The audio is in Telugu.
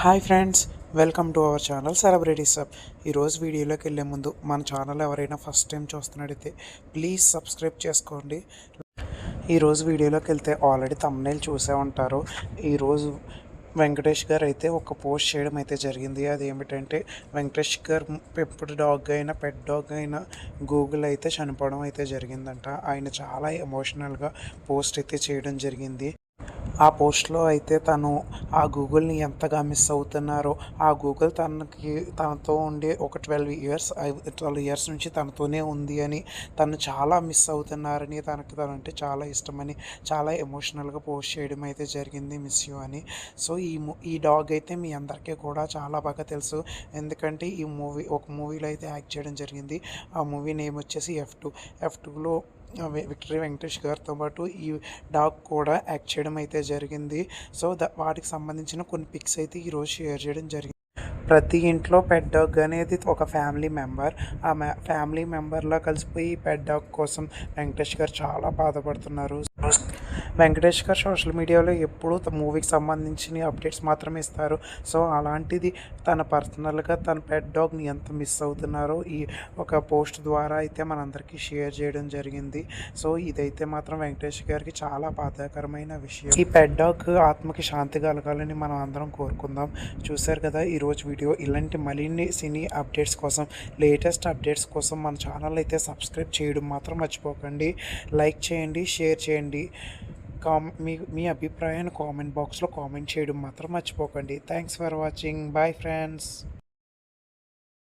Hi friends welcome to our channel celebrities sub. ఈరోజు వీడియోలోకి వెళ్ళే ముందు మన ఛానల్ ఎవరైనా ఫస్ట్ టైం చూస్తున్నట్టయితే ప్లీజ్ సబ్స్క్రైబ్ చేసుకోండి. ఈరోజు వీడియోలోకి వెళ్తే ఆల్రెడీ తమ్నైల్ చూసే ఉంటారు. ఈరోజు వెంకటేష్ గారు అయితే ఒక పోస్ట్ చేయడం అయితే జరిగింది. అది ఏమిటంటే వెంకటేష్ గారు పెంపుడు డాగ్ అయినా పెట్ డాగ్ అయినా గూగుల్ అయితే చనిపోవడం అయితే జరిగిందంట. ఆయన చాలా ఎమోషనల్గా పోస్ట్ అయితే చేయడం జరిగింది. ఆ పోస్ట్లో అయితే తను ఆ గూగుల్ని ఎంతగా మిస్ అవుతున్నారో ఆ గూగుల్ తనకి తనతో ఉండి ఒక ట్వెల్వ్ ఇయర్స్ ట్వెల్వ్ ఇయర్స్ నుంచి తనతోనే ఉంది అని తను చాలా మిస్ అవుతున్నారని తనకి తనంటే చాలా ఇష్టమని చాలా ఎమోషనల్గా పోస్ట్ చేయడం అయితే జరిగింది మిస్ యూ అని. సో ఈ ఈ డాగ్ అయితే మీ అందరికీ కూడా చాలా బాగా తెలుసు. ఎందుకంటే ఈ మూవీ ఒక మూవీలో అయితే యాక్ట్ చేయడం జరిగింది. ఆ మూవీ నేమ్ వచ్చేసి ఎఫ్ టూ ఎఫ్ టూలో విక్టరీ వెంకటేష్ గారితో పాటు ఈ డాగ్ కూడా యాక్ట్ చేయడం అయితే జరిగింది. సో ద వాటికి సంబంధించిన కొన్ని పిక్స్ అయితే ఈరోజు షేర్ చేయడం జరిగింది ప్రతి ఇంట్లో పెట్ డాగ్ అనేది ఒక ఫ్యామిలీ మెంబర్. ఆ ఫ్యామిలీ మెంబర్లో కలిసిపోయి పెట్ డాగ్ కోసం వెంకటేష్ గారు చాలా బాధపడుతున్నారు. వెంకటేష్ గారు సోషల్ మీడియాలో ఎప్పుడూ మూవీకి సంబంధించిన అప్డేట్స్ మాత్రమే ఇస్తారు. సో అలాంటిది తన పర్సనల్గా తన పెట్ డాగ్ని ఎంత మిస్ అవుతున్నారో ఈ ఒక పోస్ట్ ద్వారా అయితే మనందరికీ షేర్ చేయడం జరిగింది. సో ఇదైతే మాత్రం వెంకటేష్ గారికి చాలా బాధాకరమైన విషయం. ఈ పెట్ డాగ్ ఆత్మకి శాంతి కలగాలని మనం అందరం కోరుకుందాం. చూశారు కదా ఈరోజు వీడియో. ఇలాంటి మరిన్ని సినీ అప్డేట్స్ కోసం లేటెస్ట్ అప్డేట్స్ కోసం మన ఛానల్ అయితే సబ్స్క్రైబ్ చేయడం మాత్రం మర్చిపోకండి. లైక్ చేయండి షేర్ చేయండి. కామ్ మీ మీ అభిప్రాయాన్ని కామెంట్ బాక్స్లో కామెంట్ చేయడం మాత్రం మర్చిపోకండి. Thanks for watching bye friends